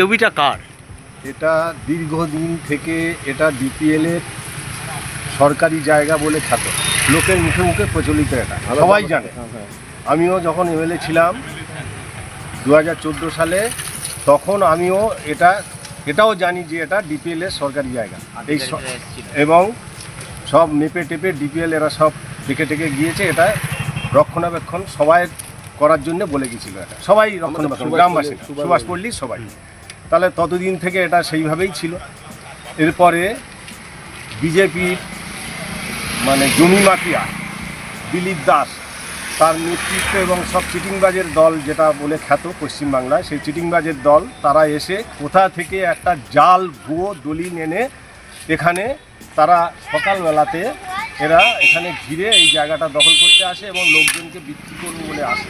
জমিটা কার? এটা দীর্ঘদিন থেকে এটা ডিপিএল এর সরকারি জায়গা বলে খ্যাত। লোকের মুখে মুখে প্রচলিত এটা সবাই জানে। আমিও যখন এমএলএ ছিলাম দু হাজার চোদ্দ সালে তখন আমিও এটা এটাও জানি যে এটা ডিপিএল এর সরকারি জায়গা। এই এবং সব মেপে টেপে ডিপিএল এরা সব দেখে টেকে গিয়েছে এটা রক্ষণাবেক্ষণ সবাই করার জন্য বলে গেছিল এটা। সবাই রক্ষণাবেক্ষণ গ্রামবাসী সুভাষ পল্লী সবাই। তাহলে ততদিন থেকে এটা সেইভাবেই ছিল। এরপরে বিজেপির মানে জমি মাফিয়া, দিলীপ দাস, তার নেতৃত্ব এবং সব চিটিংবাজের দল যেটা বলে খ্যাত পশ্চিমবাংলায়, সেই চিটিংবাজের দল, তারা এসে কোথা থেকে একটা জাল, ভুয়ো দলিল এনে এখানে তারা সকালবেলাতে এরা এখানে ঘিরে এই জায়গাটা দখল করতে আসে এবং লোকজনকে বিক্রি করবে বলে আসে।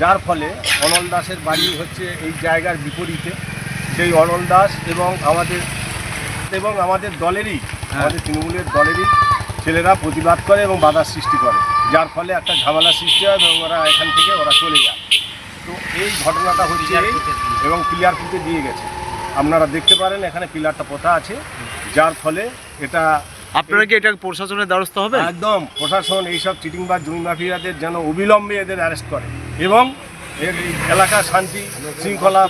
যার ফলে অনল দাসের বাড়ি হচ্ছে এই জায়গার বিপরীতে। সেই অনল দাস এবং আমাদের এবং আমাদের দলেরই আমাদের তৃণমূলের দলেরই ছেলেরা প্রতিবাদ করে এবং বাধার সৃষ্টি করে। যার ফলে একটা ঝামেলা সৃষ্টি হয় এবং ওরা এখান থেকে ওরা চলে যায়। তো এই ঘটনাটা হচ্ছে এবং পিলার পুঁতে দিয়ে গেছে। আপনারা দেখতে পারেন এখানে পিলারটা পোতা আছে। যার ফলে এটা আপনারা কি এটা প্রশাসনের দ্বারস্থ হবে একদম প্রশাসন এইসব চিটিং বা জমি মাফিয়াদের যেন অবিলম্বে এদের অ্যারেস্ট করে। এবং এর এই এলাকা শান্তি শৃঙ্খলা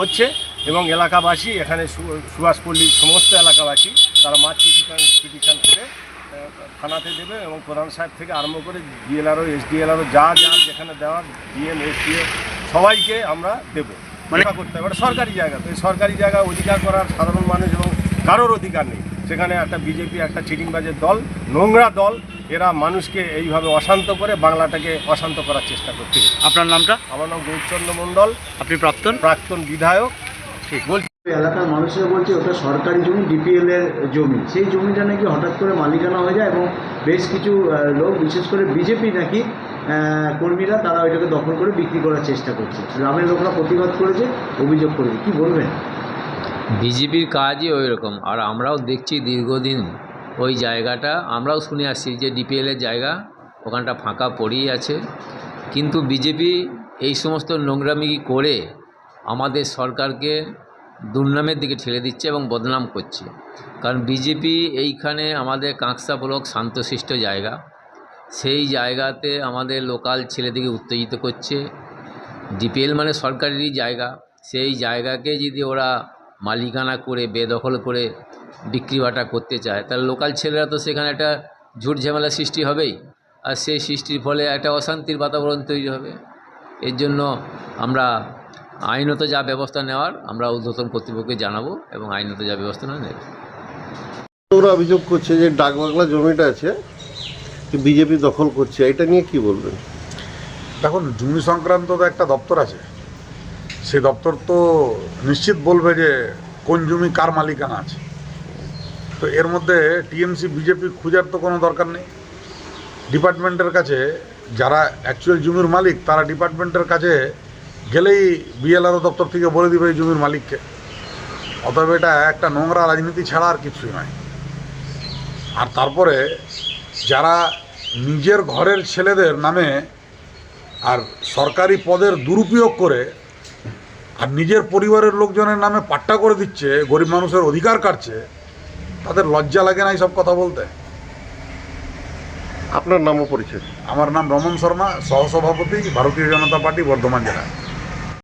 হচ্ছে। এবং এলাকাবাসী এখানে সু- সুভাষপল্লীর সমস্ত এলাকাবাসী তারা মাছ পিটিশন পিটিশন করে থানাতে দেবে এবং প্রধান সাহেব থেকে আরম্ভ করে ডিএলআরও এসডিএলআরও যা যা যেখানে দেওয়ার ডিএম এসডিএ সবাইকে আমরা দেবো। মানে করতে হবে। সরকারি জায়গা। তো এই সরকারি জায়গা অধিকার করার সাধারণ মানুষ এবং কারোর অধিকার নেই। সেখানে একটা বিজেপি একটা চিটিংবাজের দল নোংরা দল এরা মানুষকে এইভাবে অশান্ত করে বাংলাটাকে অশান্ত করার চেষ্টা করছে। আপনার নামটা? আমার নাম গৌরচন্দ্র মণ্ডল। আপনি প্রাক্তন? প্রাক্তন বিধায়ক। ঠিক। বলছি এলাকার মানুষরা বলছে ওটা সরকারি জমি ডিপিএল এর জমি। সেই জমিটা নাকি হঠাৎ করে মালিকানা হয়ে যায় এবং বেশ কিছু লোক বিশেষ করে বিজেপি নাকি কর্মীরা তারা ওইটাকে দখল করে বিক্রি করার চেষ্টা করছে। গ্রামের লোকরা প্রতিবাদ করেছে অভিযোগ করেছে। কি বলবেন? বিজেপির কাজই ওই রকম। আর আমরাও দেখছি দীর্ঘদিন ওই জায়গাটা। আমরাও শুনে আসছি যে ডিপিএলের জায়গা ওখানটা ফাঁকা পড়েই আছে। কিন্তু বিজেপি এই সমস্ত নোংরামি করে আমাদের সরকারকে দুর্নামের দিকে ঠেলে দিচ্ছে এবং বদনাম করছে। কারণ বিজেপি এইখানে আমাদের কাঁকসা ব্লক শান্তশিষ্ট জায়গা। সেই জায়গাতে আমাদের লোকাল ছেলেদিকে উত্তেজিত করছে। ডিপিএল মানে সরকারেরই জায়গা। সেই জায়গাকে যদি ওরা মালিকানা করে, বেদখল করে বিক্রি বাটা করতে চায়, তাহলে লোকাল ছেলেরা তো সেখানে একটা ঝুট ঝামেলা সৃষ্টি হবেই। আর সেই সৃষ্টির ফলে একটা অশান্তির বাতাবরণ তৈরি হবে। এর জন্য আমরা আইনত যা ব্যবস্থা নেওয়ার আমরা ঊর্ধ্বতন কর্তৃপক্ষকে জানাব এবং আইনত যা ব্যবস্থা নেওয়া নেবে। ওরা অভিযোগ করছে যে ডাকবাংলা জমিটা আছে বিজেপি দখল করছে এটা নিয়ে কি বলবেন? দেখুন জমি সংক্রান্ত তো একটা দপ্তর আছে। সেই দপ্তর তো নিশ্চিত বলবে যে কোন জমি কার মালিকানা আছে। তো এর মধ্যে টিএমসি বিজেপি খুঁজার তো কোনো দরকার নেই। ডিপার্টমেন্টের কাছে যারা অ্যাকচুয়াল জমির মালিক তারা ডিপার্টমেন্টের কাছে গেলেই বিএলআরও দপ্তর থেকে বলে দিবে এই জমির মালিককে। অতএব এটা একটা নোংরা রাজনীতি ছাড়া আর কিছুই নয়। আর তারপরে যারা নিজের ঘরের ছেলেদের নামে আর সরকারি পদের দুরুপয়োগ করে আর নিজের পরিবারের লোকজনের নামে পাট্টা করে দিচ্ছে গরিব মানুষের অধিকার কাটছে তাদের লজ্জা লাগে না সব কথা বলতে? আপনার নামও পরিচয়। আমার নাম রমন শর্মা সহসভাপতি ভারতীয় জনতা পার্টি বর্ধমান জেলা।